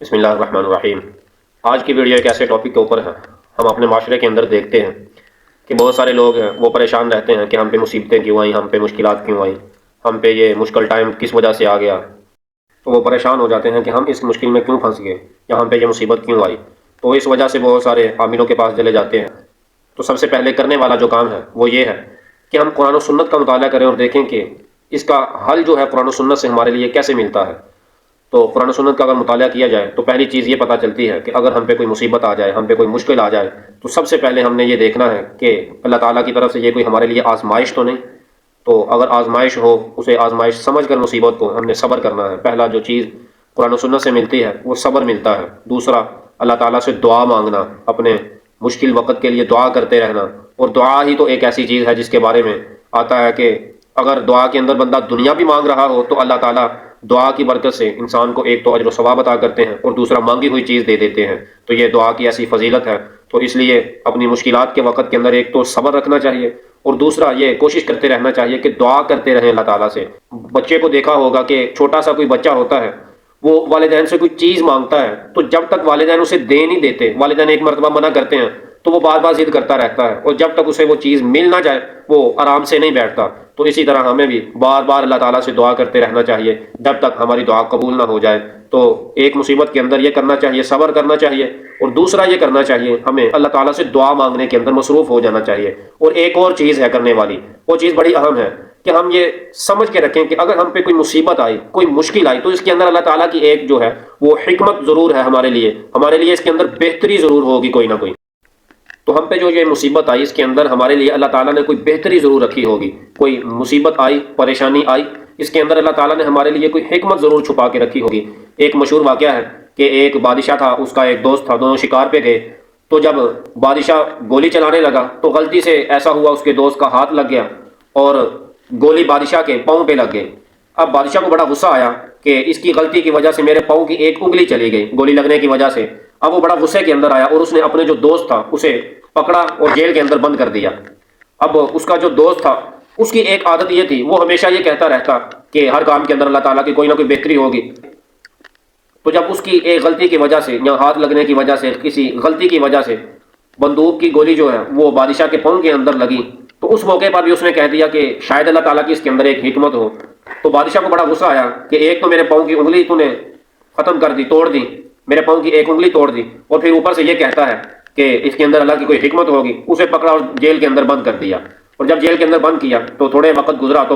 بسم اللہ الرحمن الرحیم۔ آج کی ویڈیو ایک ایسے ٹاپک کے اوپر ہے۔ ہم اپنے معاشرے کے اندر دیکھتے ہیں کہ بہت سارے لوگ ہیں، وہ پریشان رہتے ہیں کہ ہم پہ مصیبتیں کیوں آئیں، ہم پہ مشکلات کیوں آئیں، ہم پہ یہ مشکل ٹائم کس وجہ سے آ گیا۔ تو وہ پریشان ہو جاتے ہیں کہ ہم اس مشکل میں کیوں پھنس گئے یا ہم پہ یہ مصیبت کیوں آئی۔ تو اس وجہ سے بہت سارے عاملوں کے پاس چلے جاتے ہیں۔ تو سب سے پہلے کرنے والا جو کام ہے وہ یہ ہے کہ ہم قرآن و سنت کا مطالعہ کریں اور دیکھیں کہ اس کا حل جو ہے قرآن و سنت سے ہمارے لیے کیسے ملتا ہے۔ تو قرآن سنت کا اگر مطالعہ کیا جائے تو پہلی چیز یہ پتہ چلتی ہے کہ اگر ہم پہ کوئی مصیبت آ جائے، ہم پہ کوئی مشکل آ جائے، تو سب سے پہلے ہم نے یہ دیکھنا ہے کہ اللہ تعالیٰ کی طرف سے یہ کوئی ہمارے لیے آزمائش تو نہیں۔ تو اگر آزمائش ہو، اسے آزمائش سمجھ کر مصیبت کو ہم نے صبر کرنا ہے۔ پہلا جو چیز قرآن و سنت سے ملتی ہے، وہ صبر ملتا ہے۔ دوسرا، اللہ تعالیٰ سے دعا مانگنا، اپنے مشکل وقت کے لیے دعا کرتے رہنا۔ اور دعا ہی تو ایک ایسی چیز ہے جس کے بارے میں آتا ہے کہ اگر دعا کے اندر بندہ دنیا بھی مانگ رہا ہو تو اللہ تعالیٰ دعا کی برکت سے انسان کو ایک تو اجر و ثواب عطا کرتے ہیں اور دوسرا مانگی ہوئی چیز دے دیتے ہیں۔ تو یہ دعا کی ایسی فضیلت ہے۔ تو اس لیے اپنی مشکلات کے وقت کے اندر ایک تو صبر رکھنا چاہیے اور دوسرا یہ کوشش کرتے رہنا چاہیے کہ دعا کرتے رہیں اللہ تعالیٰ سے۔ بچے کو دیکھا ہوگا کہ چھوٹا سا کوئی بچہ ہوتا ہے، وہ والدین سے کوئی چیز مانگتا ہے تو جب تک والدین اسے دے نہیں دیتے، والدین ایک مرتبہ منع کرتے ہیں تو وہ بار بار ضد کرتا رہتا ہے اور جب تک اسے وہ چیز مل نہ جائے، وہ آرام سے نہیں بیٹھتا۔ تو اسی طرح ہمیں بھی بار بار اللہ تعالیٰ سے دعا کرتے رہنا چاہیے۔ جب تک ہماری دعا قبول نہ ہو جائے، تو ایک مصیبت کے اندر یہ کرنا چاہیے، صبر کرنا چاہیے اور دوسرا یہ کرنا چاہیے، ہمیں اللہ تعالیٰ سے دعا مانگنے کے اندر مصروف ہو جانا چاہیے۔ اور ایک اور چیز ہے کرنے والی، وہ چیز بڑی اہم ہے کہ ہم یہ سمجھ کے رکھیں کہ اگر ہم پہ کوئی مصیبت آئی، کوئی مشکل آئی، تو اس کے اندر اللہ تعالیٰ کی ایک جو ہے، وہ حکمت ضرور ہے ہمارے لیے۔ ہمارے لیے اس کے اندر بہتری ضرور ہوگی کوئی نہ کوئی۔ تو ہم پہ جو یہ مصیبت آئی اس کے اندر ہمارے لیے اللہ تعالیٰ نے کوئی بہتری ضرور رکھی ہوگی۔ کوئی مصیبت آئی، پریشانی آئی، اس کے اندر اللہ تعالیٰ نے ہمارے لیے کوئی حکمت ضرور چھپا کے رکھی ہوگی۔ ایک مشہور واقعہ ہے کہ ایک بادشاہ تھا، اس کا ایک دوست تھا، دونوں شکار پہ گئے۔ تو جب بادشاہ گولی چلانے لگا تو غلطی سے ایسا ہوا، اس کے دوست کا ہاتھ لگ گیا اور گولی بادشاہ کے پاؤں پہ لگ گئی۔ اب بادشاہ کو بڑا غصہ آیا کہ اس کی غلطی کی وجہ سے میرے پاؤں کی ایک انگلی چلی گئی، گولی لگنے کی وجہ سے۔ اب وہ بڑا غصے کے اندر آیا اور اس نے اپنے جو دوست تھا اسے پکڑا اور جیل کے اندر بند کر دیا۔ اب اس کا جو دوست تھا، اس کی ایک عادت یہ تھی، وہ ہمیشہ یہ کہتا رہتا کہ ہر کام کے اندر اللہ تعالیٰ کی کوئی نہ کوئی بہتری ہوگی۔ تو جب اس کی ایک غلطی کی وجہ سے یا ہاتھ لگنے کی وجہ سے، کسی غلطی کی وجہ سے بندوق کی گولی جو ہے، وہ بادشاہ کے پاؤں کے اندر لگی۔ تو اس موقع پر بھی اس نے کہہ دیا کہ شاید اللہ تعالیٰ کی اس کے اندر ایک حکمت ہو۔ تو بادشاہ کو بڑا غصہ آیا کہ ایک تو میرے پاؤں کی انگلی تو نے ختم کر دی، توڑ دی۔ میرے پاؤں کی ایک انگلی توڑ دی اور پھر اوپر سے یہ کہتا ہے کہ اس کے اندر اللہ کی کوئی حکمت ہوگی، اسے پکڑا اور جیل کے اندر بند کر دیا۔ اور جب جیل کے اندر بند کیا تو تھوڑے وقت گزرا تو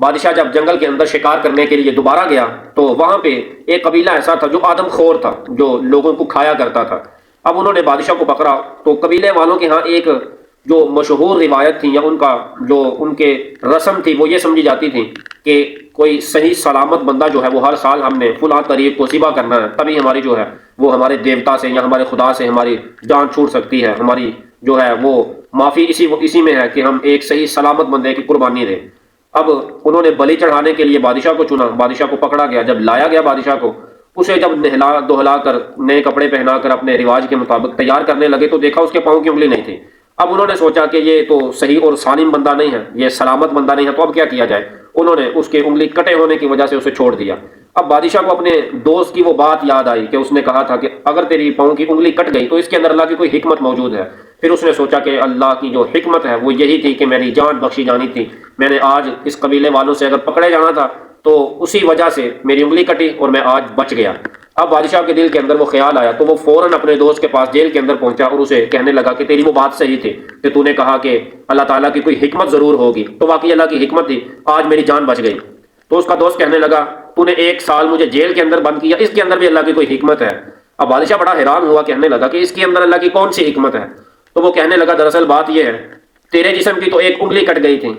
بادشاہ جب جنگل کے اندر شکار کرنے کے لیے دوبارہ گیا تو وہاں پہ ایک قبیلہ ایسا تھا جو آدم خور تھا، جو لوگوں کو کھایا کرتا تھا۔ اب انہوں نے بادشاہ کو پکڑا تو قبیلے والوں کے ہاں ایک جو مشہور روایت تھی یا ان کا جو ان کے رسم تھی وہ یہ سمجھی جاتی تھی کہ کوئی صحیح سلامت بندہ جو ہے وہ ہر سال ہم نے فلاں طریق کو ذبح کرنا ہے، تبھی ہماری جو ہے وہ ہمارے دیوتا سے یا ہمارے خدا سے ہماری جان چھوٹ سکتی ہے، ہماری جو ہے وہ معافی اسی اسی میں ہے کہ ہم ایک صحیح سلامت بندے کی قربانی دیں۔ اب انہوں نے بلی چڑھانے کے لیے بادشاہ کو چنا، بادشاہ کو پکڑا گیا، جب لایا گیا بادشاہ کو، اسے جب نہلا دہلا کر، نئے کپڑے پہنا کر اپنے رواج کے مطابق تیار کرنے لگے تو دیکھا اس کے پاؤں کی انگلی نہیں تھی۔ اب انہوں نے سوچا کہ یہ تو صحیح اور سالم بندہ نہیں ہے، یہ سلامت بندہ نہیں ہے، تو اب کیا کیا جائے؟ انہوں نے اس کے انگلی کٹے ہونے کی وجہ سے اسے چھوڑ دیا۔ اب بادشاہ کو اپنے دوست کی وہ بات یاد آئی کہ اس نے کہا تھا کہ اگر تیری پاؤں کی انگلی کٹ گئی تو اس کے اندر اللہ کی کوئی حکمت موجود ہے۔ پھر اس نے سوچا کہ اللہ کی جو حکمت ہے وہ یہی تھی کہ میری جان بخشی جانی تھی۔ میں نے آج اس قبیلے والوں سے اگر پکڑے جانا تھا تو اسی وجہ سے میری انگلی کٹی اور میں آج بچ گیا۔ اب بادشاہ کے دل کے اندر وہ خیال آیا تو وہ فوراً اپنے دوست کے پاس جیل کے اندر پہنچا اور اسے کہنے لگا کہ تیری وہ بات صحیح تھی کہ تو نے کہا کہ اللہ تعالیٰ کی کوئی حکمت ضرور ہوگی۔ تو واقعی اللہ کی حکمت تھی۔ آج میری جان بچ گئی۔ تو اس کا دوست کہنے لگا، تو نے ایک سال مجھے جیل کے اندر بند کیا، اس کے اندر بھی اللہ کی کوئی حکمت ہے۔ اب بادشاہ بڑا حیران ہوا، کہنے لگا کہ اس کے اندر اللہ کی کون سی حکمت ہے؟ تو وہ کہنے لگا، دراصل بات یہ ہے، تیرے جسم کی تو ایک انگلی کٹ گئی تھی۔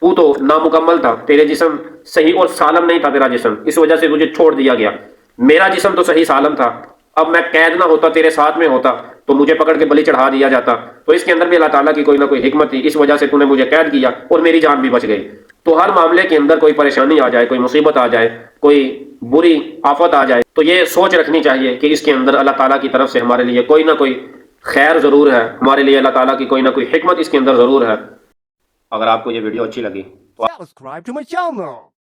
تو تو نامکمل تھا، تیرے جسم صحیح اور سالم نہیں تھا تیرا جسم، اس وجہ سے تجھے چھوڑ دیا گیا۔ میرا جسم تو صحیح سالم تھا۔ اب میں قید نہ ہوتا، تیرے ساتھ میں ہوتا، تو مجھے پکڑ کے بلی چڑھا دیا جاتا۔ تو اس کے اندر بھی اللہ تعالیٰ کی کوئی نہ کوئی حکمت تھی۔ اس وجہ سے تو نے مجھے قید کیا اور میری جان بھی بچ گئی۔ تو ہر معاملے کے اندر کوئی پریشانی آ جائے، کوئی مصیبت آ جائے، کوئی بری آفت آ جائے، تو یہ سوچ رکھنی چاہیے کہ اس کے اندر اللہ تعالیٰ کی طرف سے ہمارے لیے کوئی نہ کوئی خیر ضرور ہے۔ ہمارے لیے اللہ تعالیٰ کی کوئی نہ کوئی حکمت اس کے اندر ضرور ہے۔ اگر آپ کو یہ ویڈیو اچھی لگی Subscribe.